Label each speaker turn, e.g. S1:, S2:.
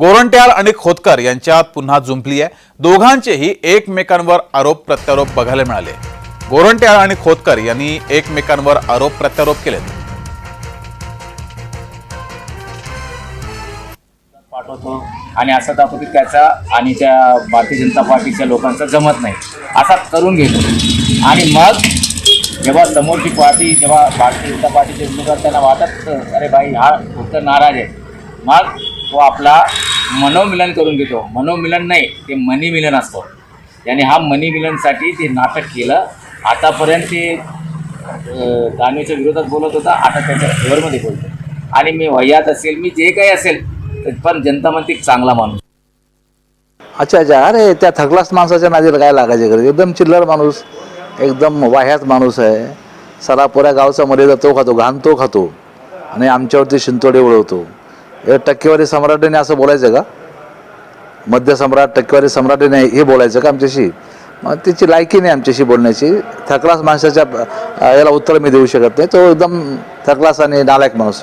S1: गोरंट्याल आणि खोतकर यांच्यात पुन्हा जुंपली आहे. दोघांचेही एकमेकांवर आरोप प्रत्यारोप बघायला मिळाले. गोरंट्याळ आणि खोतकर यांनी एकमेकांवर आरोप प्रत्यारोप केलेत.
S2: पाठवतो. आणि असं दाखवतो की त्याचा आणि त्या भारतीय जनता पार्टीच्या लोकांचा जमत नाही. असा करून घेतो. आणि मग जेव्हा समोरची पार्टी जेव्हा भारतीय जनता पार्टीचे उमेदवार त्यांना वाटत अरे भाई हा खोतकर नाराज आहे. मग तो आपला मनोमिलन करून घेतो. मनोमिलन नाही ते मनीमिलन असतं. त्याने हा मनीमिलनसाठी ते नाटक केलं. आतापर्यंत ते दानवेच्या विरोधात बोलत होता आता त्याच्या फेवरमध्ये बोलतो. आणि मी वयात असेल मी जे काही असेल पण जनता म्हणते चांगला माणूस.
S3: अच्छा अच्छा. अरे त्या थकलास माणसाच्या नादीला काय लागायचे गरज एकदम चिल्लर माणूस एकदम वाह्यात माणूस आहे. सरापुऱ्या गावचा मर्यादा तो खातो घाण तो खातो. आणि आमच्यावरती शिंतोडे उडवतो. टक्केवारी सम्राटाने असं बोलायचं का? मध्य सम्राट टक्केवारी सम्राटाने हे बोलायचं का आमच्याशी? मग तिची लायकी नाही आमच्याशी बोलण्याची. थकलास माणसाच्या याला उत्तर मी देऊ शकत नाही. तो एकदम थकलास आणि नालायक माणूस.